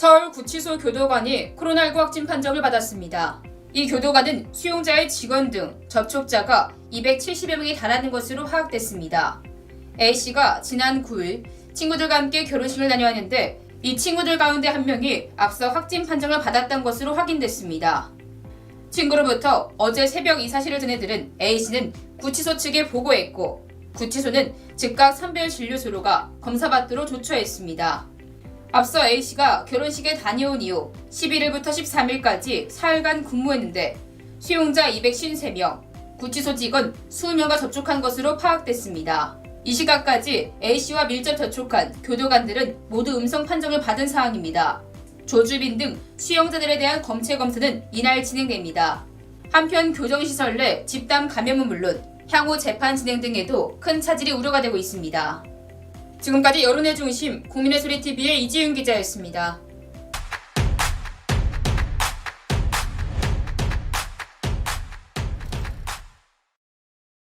서울 구치소 교도관이 코로나19 확진 판정을 받았습니다. 이 교도관은 수용자의 직원 등 접촉자가 270여 명이 달하는 것으로 파악됐습니다. A씨가 지난 9일 친구들과 함께 결혼식을 다녀왔는데 이 친구들 가운데 한 명이 앞서 확진 판정을 받았던 것으로 확인됐습니다. 친구로부터 어제 새벽 이 사실을 전해들은 A씨는 구치소 측에 보고했고 구치소는 즉각 선별진료소로가 검사받도록 조처했습니다. 앞서 A씨가 결혼식에 다녀온 이후 11일부터 13일까지 사흘간 근무했는데 수용자 253명, 구치소 직원 20명과 접촉한 것으로 파악됐습니다. 이 시각까지 A씨와 밀접 접촉한 교도관들은 모두 음성 판정을 받은 상황입니다. 조주빈 등 수용자들에 대한 검체 검사는 이날 진행됩니다. 한편 교정시설 내 집단 감염은 물론 향후 재판 진행 등에도 큰 차질이 우려가 되고 있습니다. 지금까지 여론의 중심 국민의 소리 TV의 이지윤 기자였습니다.